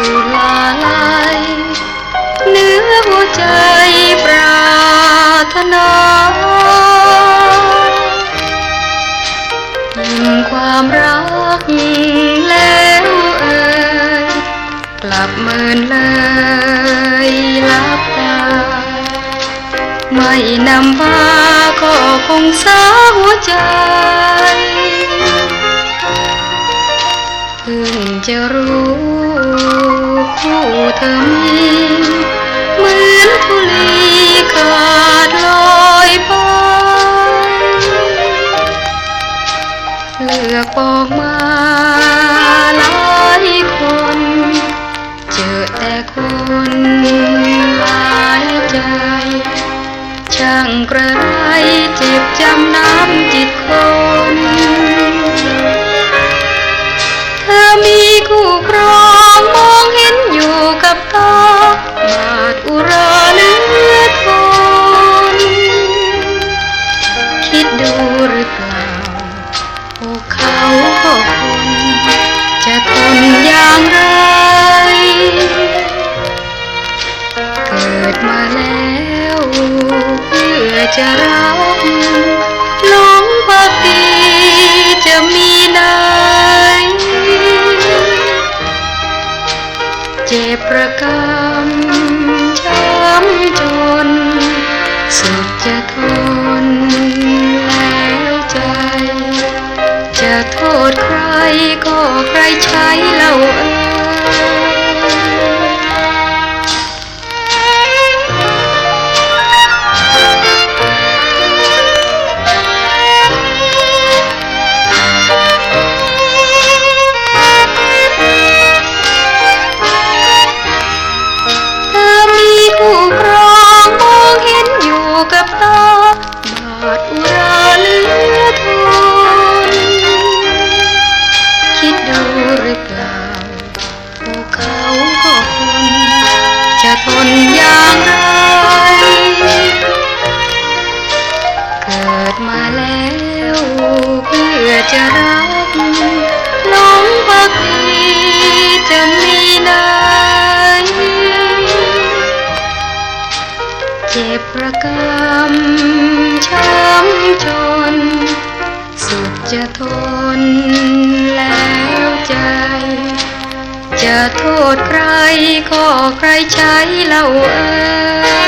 สุลาลัยเนื้อหัวใจปราถนายิ่งความรักแล้วเอยกลับเมินเลยลับตา ไม่นำพาก็คงสาหัวใจเพิ่งจะรู้ คู่เธอมีเหมือนทุลีขาดลอยไปเลือกบอกมาหลายคน เจอแต่คนหลายใจ ช่างกระไรเจ็บจำน้ำจิตคน ตามาดอุราเลือทนคิดดูหรือเปล่าพวกเขาก็คงจะทนอย่างไร เกิดมาแล้วเพื่อจะรัก เทนอย่างไร เกิดมาแล้วเพื่อจะรักหลงพักดีจะมีไหนเจ็บประกำช้ำจน สุดจะทนแล้วใจ จะโทษใครก็ใครใช้เราเอ่ย